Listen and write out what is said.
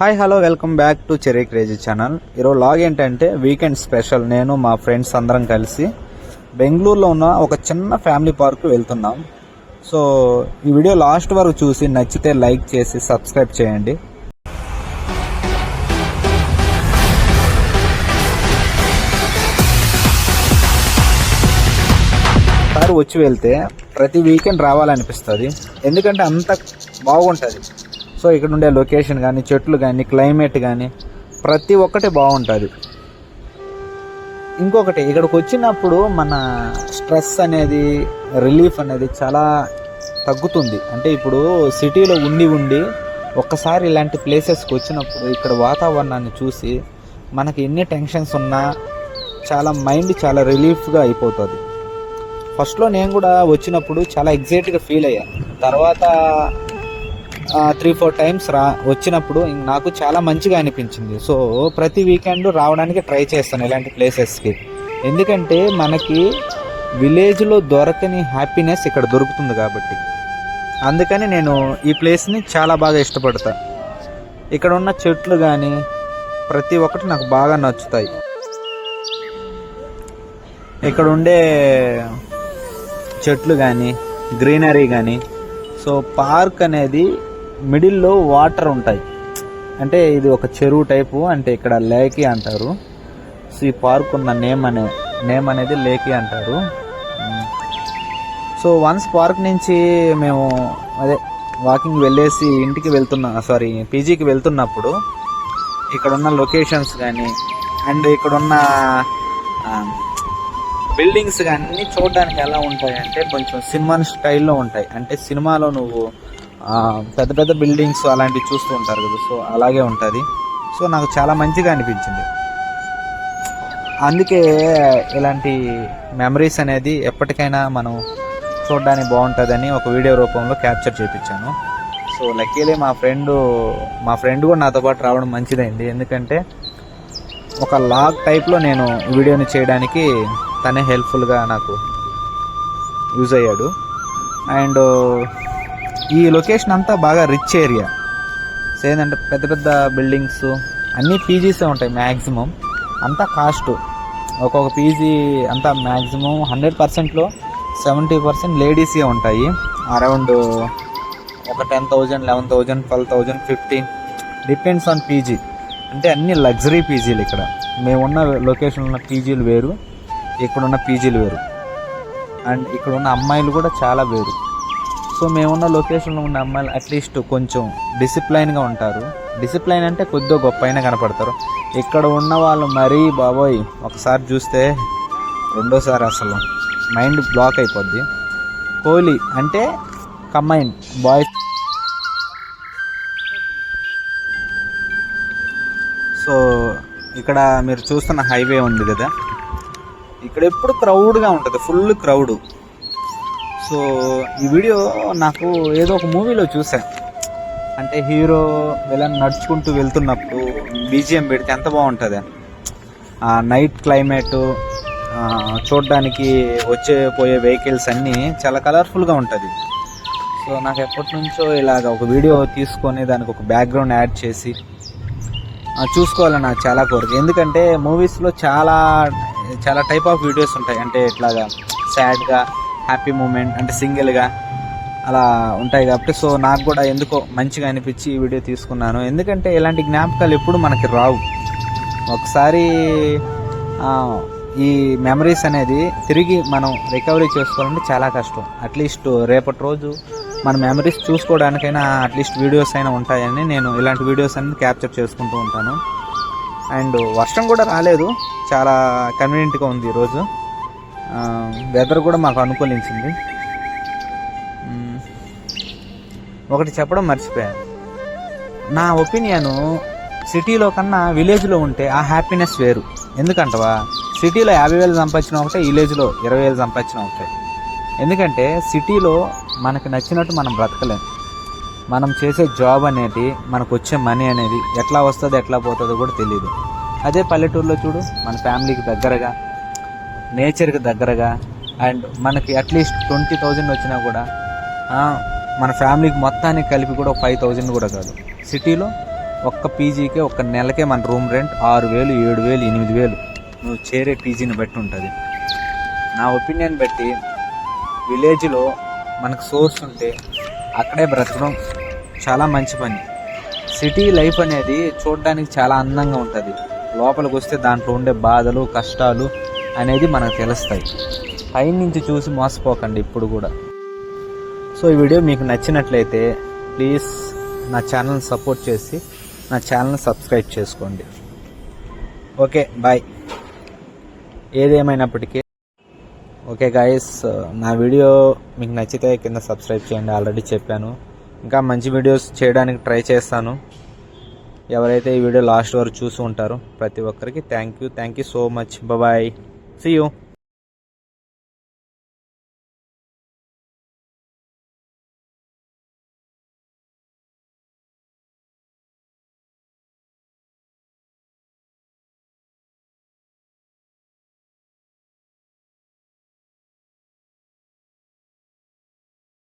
Hi hello welcome back to cherry crazy channel. ఈరోజు log ఏంటంటే weekend special. నేను మా ఫ్రెండ్స్ అందరం కలిసి బెంగళూరులో ఉన్న ఒక చిన్న ఫ్యామిలీ పార్క్ వెళ్తున్నాం. సో ఈ వీడియో లాస్ట్ వరకు చూసి నచ్చితే లైక్ చేసి సబ్స్క్రైబ్ చేయండి. సార్ వచ్చి వెళ్తే ప్రతి వీకెండ్ రావాలనిపిస్తుంది. ఎందుకంటే అంత బాగుంటుంది. సో ఇక్కడ ఉండే లొకేషన్ కానీ చెట్లు కానీ క్లైమేట్ కానీ ప్రతి ఒక్కటి బాగుంటుంది. ఇంకొకటి ఇక్కడికి వచ్చినప్పుడు మన స్ట్రెస్ అనేది రిలీఫ్ అనేది చాలా తగ్గుతుంది. అంటే ఇప్పుడు సిటీలో ఉండి ఉండి ఒక్కసారి ఇలాంటి ప్లేసెస్కి వచ్చినప్పుడు ఇక్కడ వాతావరణాన్ని చూసి మనకి ఎన్ని టెన్షన్స్ ఉన్నా చాలా మైండ్ చాలా రిలీఫ్గా అయిపోతుంది. ఫస్ట్లో నేను కూడా వచ్చినప్పుడు చాలా ఎగ్జైట్గా ఫీల్ అయ్యాను తర్వాత త్రీ ఫోర్ టైమ్స్ రా వచ్చినప్పుడు నాకు చాలా మంచిగా అనిపించింది. సో ప్రతి వీకెండ్ రావడానికి ట్రై చేస్తాను ఇలాంటి ప్లేసెస్కి ఎందుకంటే మనకి విలేజ్లో దొరకని హ్యాపీనెస్ ఇక్కడ దొరుకుతుంది కాబట్టి. అందుకని నేను ఈ ప్లేస్ని చాలా బాగా ఇష్టపడతాను ఇక్కడ ఉన్న చెట్లు కానీ ప్రతి ఒక్కటి నాకు బాగా నచ్చుతాయి. ఇక్కడ ఉండే చెట్లు కానీ గ్రీనరీ కానీ సో పార్క్ అనేది మిడిల్లో వాటర్ ఉంటాయి. అంటే ఇది ఒక చెరువు టైపు అంటే ఇక్కడ లేకి అంటారు. సో ఈ పార్క్ ఉన్న నేమ్ అనే నేమ్ అనేది లేకి అంటారు. సో వన్స్ పార్క్ నుంచి మేము అదే వాకింగ్ వెళ్ళేసి ఇంటికి వెళ్తున్నా సారీ పీజీకి వెళ్తున్నప్పుడు ఇక్కడ ఉన్న లొకేషన్స్ కానీ అండ్ ఇక్కడ ఉన్న బిల్డింగ్స్ కానీ చూడడానికి ఎలా ఉంటాయి అంటే కొంచెం సినిమా స్టైల్లో ఉంటాయి. అంటే సినిమాలో నువ్వు పెద్ద పెద్ద బిల్డింగ్స్ అలాంటివి చూస్తూ ఉంటారు కదా సో అలాగే ఉంటుంది. సో నాకు చాలా మంచిగా అనిపించింది. అందుకే ఇలాంటి మెమరీస్ అనేది ఎప్పటికైనా మనం చూడడానికి బాగుంటుందని ఒక వీడియో రూపంలో క్యాప్చర్ చేయించాను సో లక్కీలీ మా ఫ్రెండ్ మా ఫ్రెండ్ కూడా నాతో పాటు రావడం మంచిదైంది. ఎందుకంటే ఒక లాగ్ టైప్లో నేను వీడియోని చేయడానికి తనే హెల్ప్ఫుల్గా నాకు యూజ్ అయ్యాడు. అండ్ ఈ లొకేషన్ అంతా బాగా రిచ్ ఏరియా సో ఏంటంటే పెద్ద పెద్ద బిల్డింగ్స్ అన్నీ పీజీసే ఉంటాయి మ్యాక్సిమం అంతా కాస్ట్ ఒక్కొక్క పీజీ అంతా మ్యాక్సిమం హండ్రెడ్ పర్సెంట్లో సెవెంటీ పర్సెంట్ లేడీసే ఉంటాయి. అరౌండ్ ఒక ten thousand eleven thousand twelve thousand fifteen depends on PG అంటే అన్ని లగ్జరీ పీజీలు ఇక్కడ. మేమున్న లొకేషన్ ఉన్న పీజీలు వేరు ఇక్కడున్న పీజీలు వేరు. అండ్ ఇక్కడ ఉన్న అమ్మాయిలు కూడా చాలా వేరు. సో మేమున్న లొకేషన్లో ఉన్న అమ్మాయిలు అట్లీస్ట్ కొంచెం డిసిప్లైన్గా ఉంటారు. డిసిప్లైన్ అంటే కొద్దిగా గొప్ప అయినా కనపడతారు. ఇక్కడ ఉన్న వాళ్ళు మరీ బాబోయ్ ఒకసారి చూస్తే రెండోసారి అసలు మైండ్ బ్లాక్ అయిపోద్ది. కోహ్లీ అంటే కంబైన్ బాయ్స్ సో ఇక్కడ మీరు చూస్తున్న హైవే ఉంది కదా. ఇక్కడ ఎప్పుడు క్రౌడ్గా ఉంటుంది ఫుల్ క్రౌడ్. సో ఈ వీడియో నాకు ఏదో ఒక మూవీలో చూసాను అంటే హీరో విలన్ నడుచుకుంటూ వెళ్తున్నప్పుడు బీజిఎం పెడితే ఎంత బాగుంటుంది? ఆ నైట్ క్లైమేట్ చూడడానికి వచ్చే పోయే వెహికల్స్ అన్నీ చాలా కలర్ఫుల్గా ఉంటుంది. సో నాకు ఎప్పటి నుంచో ఇలాగ ఒక వీడియో తీసుకొని దానికి ఒక బ్యాక్గ్రౌండ్ యాడ్ చేసి చూసుకోవాలని నాకు చాలా కోరిక. ఎందుకంటే మూవీస్లో చాలా చాలా టైప్ ఆఫ్ వీడియోస్ ఉంటాయి. అంటే ఇట్లాగా సాడ్గా హ్యాపీ మూమెంట్ అంటే సింగిల్గా అలా ఉంటాయి కాబట్టి సో నాకు కూడా ఎందుకో మంచిగా అనిపించి ఈ వీడియో తీసుకున్నాను. ఎందుకంటే ఇలాంటి జ్ఞాపకాలు ఎప్పుడు మనకి రావు. ఒకసారి ఈ మెమరీస్ అనేది తిరిగి మనం రికవరీ చేసుకోవాలంటే చాలా కష్టం. అట్లీస్ట్ రేపటి రోజు మన మెమరీస్ చూసుకోవడానికైనా అట్లీస్ట్ వీడియోస్ అయినా ఉంటాయని నేను ఇలాంటి వీడియోస్ అనేది క్యాప్చర్ చేసుకుంటూ ఉంటాను. అండ్ వర్షం కూడా రాలేదు. చాలా కన్వీనియంట్గా ఉంది ఈరోజు వెదర్ కూడా మాకు అనుకూలించింది. ఒకటి చెప్పడం మర్చిపోయాను. నా ఒపీనియను సిటీలో కన్నా విలేజ్లో ఉంటే ఆ హ్యాపీనెస్ వేరు. ఎందుకంటవా? సిటీలో యాభై వేలు సంపాదించిన ఒకటే విలేజ్లో ఇరవై వేలు సంపాదించిన ఒకటే. ఎందుకంటే సిటీలో మనకు నచ్చినట్టు మనం బ్రతకలేము మనం చేసే జాబ్ అనేది మనకు వచ్చే మనీ అనేది ఎట్లా వస్తుంది ఎట్లా పోతుందో కూడా తెలియదు అదే పల్లెటూరులో చూడు మన ఫ్యామిలీకి దగ్గరగా నేచర్కి దగ్గరగా అండ్ మనకి అట్లీస్ట్ ట్వంటీ థౌజండ్ వచ్చినా కూడా మన ఫ్యామిలీకి మొత్తానికి కలిపి కూడా ఫైవ్ థౌజండ్ కూడా కాదు. సిటీలో ఒక్క పీజీకే ఒక్క నెలకే మన రూమ్ రెంట్ ఆరు వేలు ఏడు వేలు ఎనిమిది వేలు. నువ్వు చేరే పీజీని బట్టి ఉంటుంది. నా ఒపీనియన్ బట్టి విలేజ్లో మనకు సోర్స్ ఉంటే అక్కడే బ్రతకడం చాలా మంచి పని. సిటీ లైఫ్ అనేది చూడడానికి చాలా అందంగా ఉంటుంది. లోపలికి వస్తే దాంట్లో ఉండే బాధలు కష్టాలు అనేది మనకు తెలుస్తాయి. పైన నుంచి చూసి మోసపోకండి ఇప్పుడు కూడా. సో ఈ వీడియో మీకు నచ్చినట్లయితే ప్లీజ్ నా ఛానల్ని సపోర్ట్ చేసి నా ఛానల్ని సబ్స్క్రైబ్ చేసుకోండి. Okay bye. ఏదేమైనప్పటికీ. ఓకే గాయస్ నా వీడియో మీకు నచ్చితే కింద సబ్స్క్రైబ్ చేయండి. ఆల్రెడీ చెప్పాను. ఇంకా మంచి వీడియోస్ చేయడానికి ట్రై చేస్తాను. ఎవరైతే ఈ వీడియో లాస్ట్ వరకు చూసి ఉంటారో ప్రతి ఒక్కరికి thank you thank you so much bye see you